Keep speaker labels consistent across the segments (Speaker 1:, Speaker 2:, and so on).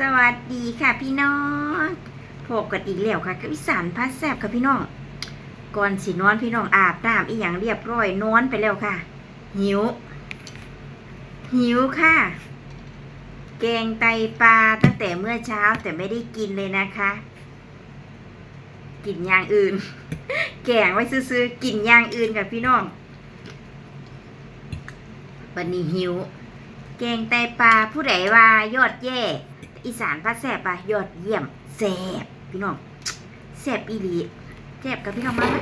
Speaker 1: สวัสดีค่ะพี่น้องพบกันอีกแล้วค่ะกับอีสานพัดแซบค่ะพี่น้อง ก่อนสินอนพี่น้องอาบน้ำอีหยังเรียบร้อยนอนไปแล้วค่ะ หิว หิวค่ะ แกงไตปลาตั้งแต่เมื่อเช้าแต่ไม่ได้กินเลยนะคะ กินอย่างอื่น แกงไว้ซื้อๆกินอย่างอื่นกับพี่น้องวันนี้หิว แกงไตปลาผู้ใดว่ายอดแย่ อีสานพาแสบปะยอดเยี่ยมแสบพี่น้องแสบอีหลีแสบกับพี่น้องมาไหม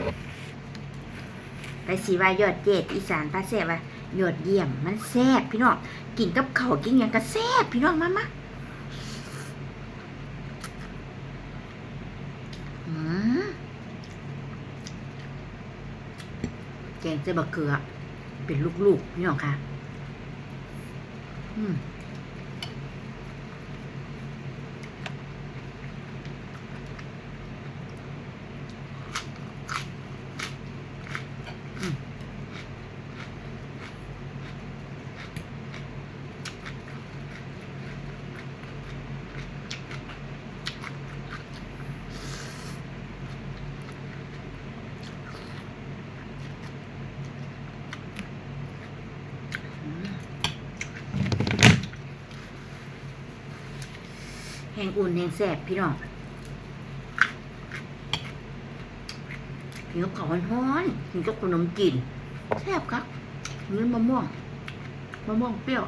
Speaker 1: ไปสีว่ายอดเจ็ดอีสานพาแสบว่ายอดเยี่ยมมันแสบพี่น้องกินกับเขากินหยังก็แสบพี่น้องมามาแกงเส้นบะเกลือเป็นลูกๆพี่น้องค่ะ อืม ห้งอุ่นแห้งแสบพี่น้องกินกับข้าวฮ้อนกินกับขนมจีนแซ่บครับเนื้อมะม่วงมะม่วงเปรี้ยว